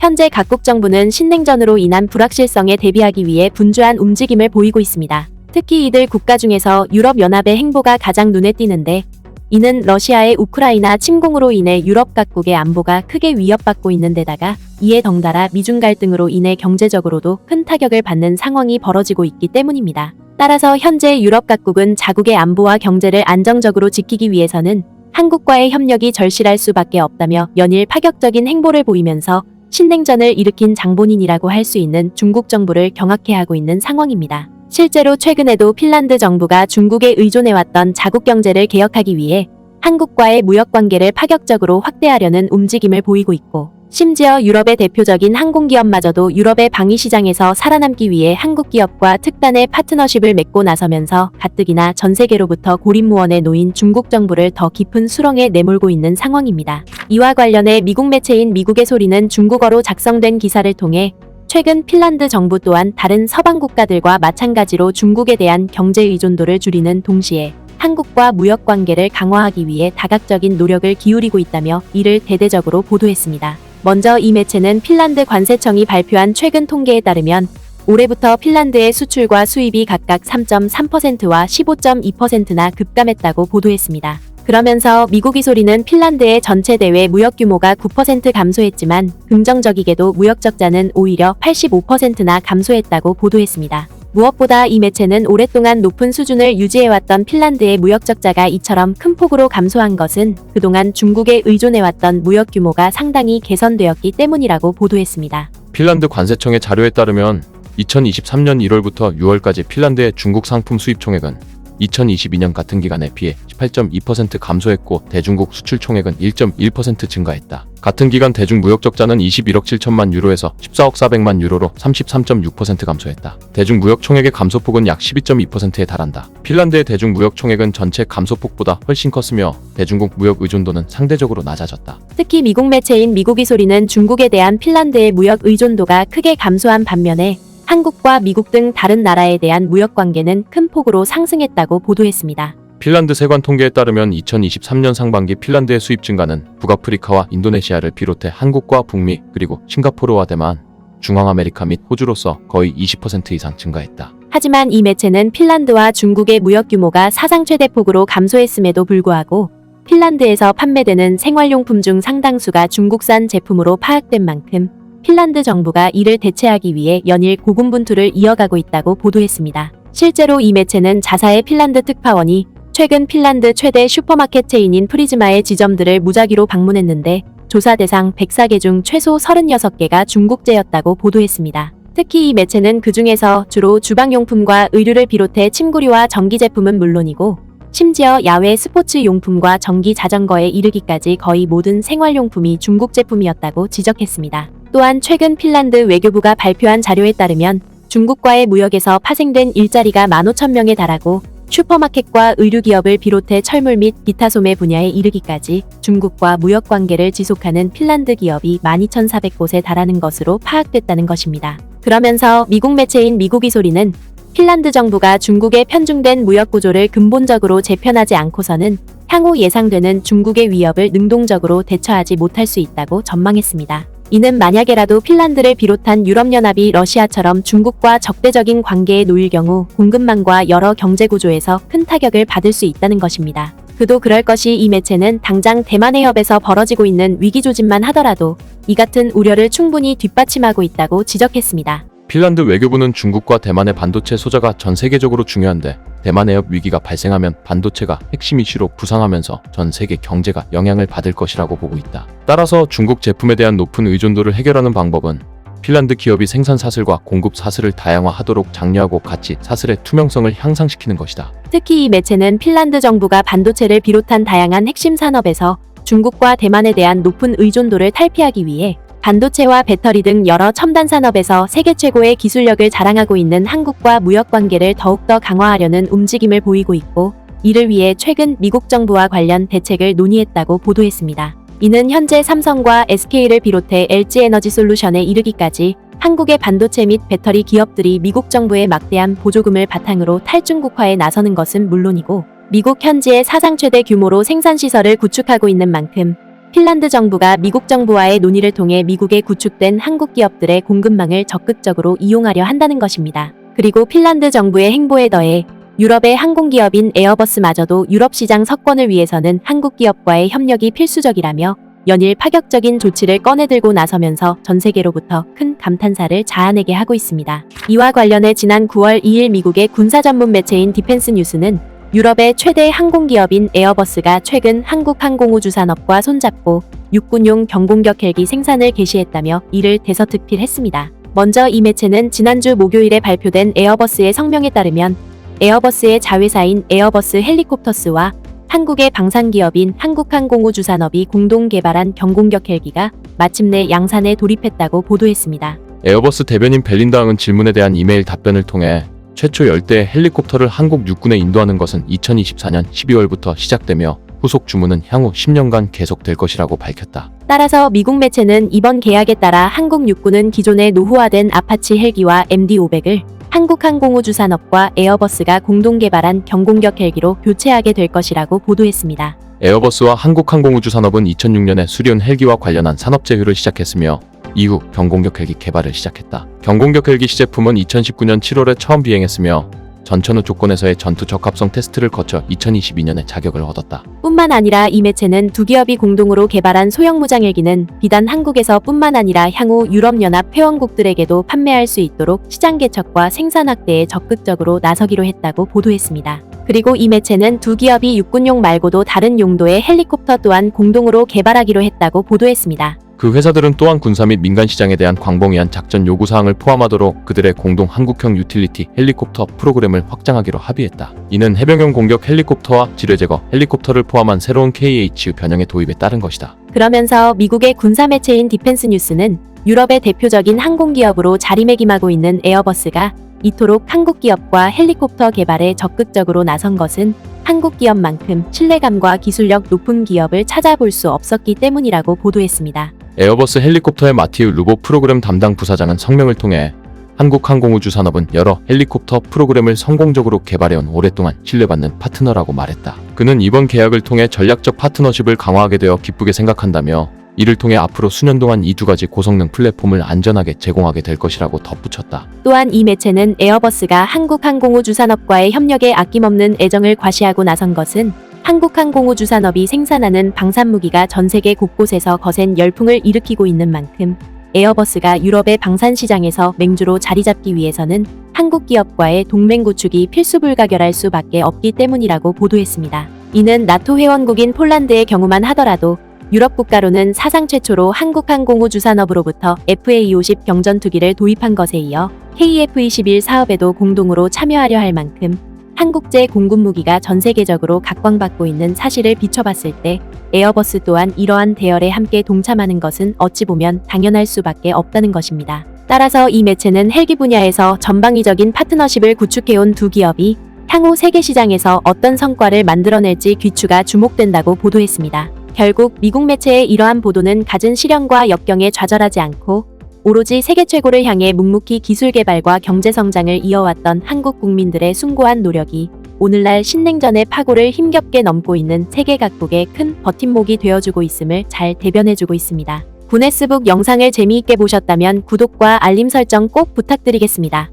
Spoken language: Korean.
현재 각국 정부는 신냉전으로 인한 불확실성에 대비하기 위해 분주한 움직임을 보이고 있습니다. 특히 이들 국가 중에서 유럽연합의 행보가 가장 눈에 띄는데 이는 러시아의 우크라이나 침공으로 인해 유럽 각국의 안보가 크게 위협받고 있는 데다가 이에 덩달아 미중 갈등으로 인해 경제적으로도 큰 타격을 받는 상황이 벌어지고 있기 때문입니다. 따라서 현재 유럽 각국은 자국의 안보와 경제를 안정적으로 지키기 위해서는 한국과의 협력이 절실할 수밖에 없다며 연일 파격적인 행보를 보이면서 신냉전을 일으킨 장본인이라고 할 수 있는 중국 정부를 경악해 하고 있는 상황입니다. 실제로 최근에도 핀란드 정부가 중국에 의존해왔던 자국 경제를 개혁하기 위해 한국과의 무역 관계를 파격적으로 확대하려는 움직임을 보이고 있고, 심지어 유럽의 대표적인 항공기업마저도 유럽의 방위 시장에서 살아남기 위해 한국 기업과 특단의 파트너십을 맺고 나서면서 가뜩이나 전 세계로부터 고립무원에 놓인 중국 정부를 더 깊은 수렁에 내몰고 있는 상황입니다. 이와 관련해 미국 매체인 미국의 소리는 중국어로 작성된 기사를 통해 최근 핀란드 정부 또한 다른 서방 국가들과 마찬가지로 중국에 대한 경제 의존도를 줄이는 동시에 한국과 무역 관계를 강화하기 위해 다각적인 노력을 기울이고 있다며 이를 대대적으로 보도했습니다. 먼저 이 매체는 핀란드 관세청이 발표한 최근 통계에 따르면 올해부터 핀란드의 수출과 수입이 각각 3.3%와 15.2%나 급감했다고 보도했습니다. 그러면서 미국이 소리는 핀란드의 전체 대외 무역 규모가 9% 감소했지만 긍정적이게도 무역 적자는 오히려 85%나 감소했다고 보도했습니다. 무엇보다 이 매체는 오랫동안 높은 수준을 유지해왔던 핀란드의 무역 적자가 이처럼 큰 폭으로 감소한 것은 그동안 중국에 의존해왔던 무역 규모가 상당히 개선되었기 때문이라고 보도했습니다. 핀란드 관세청의 자료에 따르면 2023년 1월부터 6월까지 핀란드의 중국 상품 수입 총액은 2022년 같은 기간에 비해 18.2% 감소했고 대중국 수출 총액은 1.1% 증가했다. 같은 기간 대중 무역 적자는 21억 7천만 유로에서 14억 4백만 유로로 33.6% 감소했다. 대중 무역 총액의 감소폭은 약 12.2%에 달한다. 핀란드의 대중 무역 총액은 전체 감소폭보다 훨씬 컸으며 대중국 무역 의존도는 상대적으로 낮아졌다. 특히 미국 매체인 미국이 소리는 중국에 대한 핀란드의 무역 의존도가 크게 감소한 반면에 한국과 미국 등 다른 나라에 대한 무역 관계는 큰 폭으로 상승했다고 보도했습니다. 핀란드 세관 통계에 따르면 2023년 상반기 핀란드의 수입 증가는 북아프리카와 인도네시아를 비롯해 한국과 북미 그리고 싱가포르와 대만, 중앙아메리카 및 호주로서 거의 20% 이상 증가했다. 하지만 이 매체는 핀란드와 중국의 무역 규모가 사상 최대 폭으로 감소했음에도 불구하고 핀란드에서 판매되는 생활용품 중 상당수가 중국산 제품으로 파악된 만큼 핀란드 정부가 이를 대체하기 위해 연일 고군분투를 이어가고 있다고 보도했습니다. 실제로 이 매체는 자사의 핀란드 특파원이 최근 핀란드 최대 슈퍼마켓 체인인 프리즈마의 지점들을 무작위로 방문했는데 조사 대상 104개 중 최소 36개가 중국제였다고 보도했습니다. 특히 이 매체는 그 중에서 주로 주방용품과 의류를 비롯해 침구류와 전기 제품은 물론이고 심지어 야외 스포츠 용품과 전기 자전거에 이르기까지 거의 모든 생활용품이 중국 제품이었다고 지적했습니다. 또한 최근 핀란드 외교부가 발표한 자료에 따르면 중국과의 무역에서 파생된 일자리가 15,000명에 달하고 슈퍼마켓과 의류기업을 비롯해 철물 및 기타 소매 분야에 이르기까지 중국과 무역 관계를 지속하는 핀란드 기업이 12,400곳에 달하는 것으로 파악됐다는 것입니다. 그러면서 미국 매체인 미국이 소리는 핀란드 정부가 중국의 편중된 무역 구조를 근본적으로 재편하지 않고서는 향후 예상되는 중국의 위협을 능동적으로 대처하지 못할 수 있다고 전망했습니다. 이는 만약에라도 핀란드를 비롯한 유럽연합이 러시아처럼 중국과 적대적인 관계에 놓일 경우 공급망과 여러 경제 구조에서 큰 타격을 받을 수 있다는 것입니다. 그도 그럴 것이 이 매체는 당장 대만 해협에서 벌어지고 있는 위기 조짐만 하더라도 이 같은 우려를 충분히 뒷받침하고 있다고 지적했습니다. 핀란드 외교부는 중국과 대만의 반도체 소자가 전 세계적으로 중요한데 대만 해협 위기가 발생하면 반도체가 핵심 이슈로 부상하면서 전 세계 경제가 영향을 받을 것이라고 보고 있다. 따라서 중국 제품에 대한 높은 의존도를 해결하는 방법은 핀란드 기업이 생산 사슬과 공급 사슬을 다양화하도록 장려하고 같이 사슬의 투명성을 향상시키는 것이다. 특히 이 매체는 핀란드 정부가 반도체를 비롯한 다양한 핵심 산업에서 중국과 대만에 대한 높은 의존도를 탈피하기 위해 반도체와 배터리 등 여러 첨단 산업에서 세계 최고의 기술력을 자랑하고 있는 한국과 무역 관계를 더욱더 강화하려는 움직임을 보이고 있고 이를 위해 최근 미국 정부와 관련 대책을 논의했다고 보도했습니다. 이는 현재 삼성과 SK를 비롯해 LG에너지 솔루션에 이르기까지 한국의 반도체 및 배터리 기업들이 미국 정부의 막대한 보조금을 바탕으로 탈중국화에 나서는 것은 물론이고 미국 현지의 사상 최대 규모로 생산 시설을 구축하고 있는 만큼 핀란드 정부가 미국 정부와의 논의를 통해 미국에 구축된 한국 기업들의 공급망을 적극적으로 이용하려 한다는 것입니다. 그리고 핀란드 정부의 행보에 더해 유럽의 항공기업인 에어버스마저도 유럽 시장 석권을 위해서는 한국 기업과의 협력이 필수적이라며 연일 파격적인 조치를 꺼내들고 나서면서 전 세계로부터 큰 감탄사를 자아내게 하고 있습니다. 이와 관련해 지난 9월 2일 미국의 군사 전문 매체인 디펜스 뉴스는 유럽의 최대 항공기업인 에어버스가 최근 한국 항공우주산업과 손잡고 육군용 경공격 헬기 생산을 개시했다며 이를 대서특필했습니다. 먼저 이 매체는 지난주 목요일에 발표된 에어버스의 성명에 따르면 에어버스의 자회사인 에어버스 헬리콥터스와 한국의 방산기업인 한국항공우주산업이 공동 개발한 경공격 헬기가 마침내 양산에 돌입했다고 보도했습니다. 에어버스 대변인 벨린다응은 질문에 대한 이메일 답변을 통해 최초 열대 헬리콥터를 한국 육군에 인도하는 것은 2024년 12월부터 시작되며 후속 주문은 향후 10년간 계속될 것이라고 밝혔다. 따라서 미국 매체는 이번 계약에 따라 한국 육군은 기존의 노후화된 아파치 헬기와 MD-500을 한국항공우주산업과 에어버스가 공동 개발한 경공격 헬기로 교체하게 될 것이라고 보도했습니다. 에어버스와 한국항공우주산업은 2006년에 수리온 헬기와 관련한 산업 제휴를 시작했으며 이후 경공격 헬기 개발을 시작했다. 경공격 헬기 시제품은 2019년 7월에 처음 비행했으며 전천후 조건에서의 전투 적합성 테스트를 거쳐 2022년에 자격을 얻었다. 뿐만 아니라 이 매체는 두 기업이 공동으로 개발한 소형 무장 헬기는 비단 한국에서 뿐만 아니라 향후 유럽연합 회원국들에게도 판매할 수 있도록 시장 개척과 생산 확대에 적극적으로 나서기로 했다고 보도했습니다. 그리고 이 매체는 두 기업이 육군용 말고도 다른 용도의 헬리콥터 또한 공동으로 개발하기로 했다고 보도했습니다. 그 회사들은 또한 군사 및 민간 시장에 대한 광범위한 작전 요구 사항을 포함하도록 그들의 공동 한국형 유틸리티 헬리콥터 프로그램을 확장하기로 합의했다. 이는 해병용 공격 헬리콥터와 지뢰 제거 헬리콥터를 포함한 새로운 KH 변형의 도입에 따른 것이다. 그러면서 미국의 군사 매체인 디펜스 뉴스는 유럽의 대표적인 항공기업으로 자리매김하고 있는 에어버스가 이토록 한국 기업과 헬리콥터 개발에 적극적으로 나선 것은 한국 기업만큼 신뢰감과 기술력 높은 기업을 찾아볼 수 없었기 때문이라고 보도했습니다. 에어버스 헬리콥터의 마티우 루보 프로그램 담당 부사장은 성명을 통해 한국항공우주산업은 여러 헬리콥터 프로그램을 성공적으로 개발해온 오랫동안 신뢰받는 파트너라고 말했다. 그는 이번 계약을 통해 전략적 파트너십을 강화하게 되어 기쁘게 생각한다며 이를 통해 앞으로 수년 동안 이 두 가지 고성능 플랫폼을 안전하게 제공하게 될 것이라고 덧붙였다. 또한 이 매체는 에어버스가 한국항공우주산업과의 협력에 아낌없는 애정을 과시하고 나선 것은 한국항공우주산업이 생산하는 방산무기가 전 세계 곳곳에서 거센 열풍을 일으키고 있는 만큼 에어버스가 유럽의 방산 시장에서 맹주로 자리 잡기 위해서는 한국 기업과의 동맹 구축이 필수 불가결할 수밖에 없기 때문이라고 보도했습니다. 이는 나토 회원국인 폴란드의 경우만 하더라도 유럽 국가로는 사상 최초로 한국항공우주산업으로부터 FA-50 경전투기를 도입한 것에 이어 KF-21 사업에도 공동으로 참여하려 할 만큼 한국제 공군 무기가 전 세계적으로 각광받고 있는 사실을 비춰봤을 때 에어버스 또한 이러한 대열에 함께 동참하는 것은 어찌 보면 당연할 수밖에 없다는 것입니다. 따라서 이 매체는 헬기 분야에서 전방위적인 파트너십을 구축해온 두 기업이 향후 세계 시장에서 어떤 성과를 만들어낼지 귀추가 주목된다고 보도했습니다. 결국 미국 매체의 이러한 보도는 갖은 시련과 역경에 좌절하지 않고 오로지 세계 최고를 향해 묵묵히 기술 개발과 경제 성장을 이어왔던 한국 국민들의 숭고한 노력이 오늘날 신냉전의 파고를 힘겹게 넘고 있는 세계 각국의 큰 버팀목이 되어주고 있음을 잘 대변해주고 있습니다. 구네스북 영상을 재미있게 보셨다면 구독과 알림 설정 꼭 부탁드리겠습니다.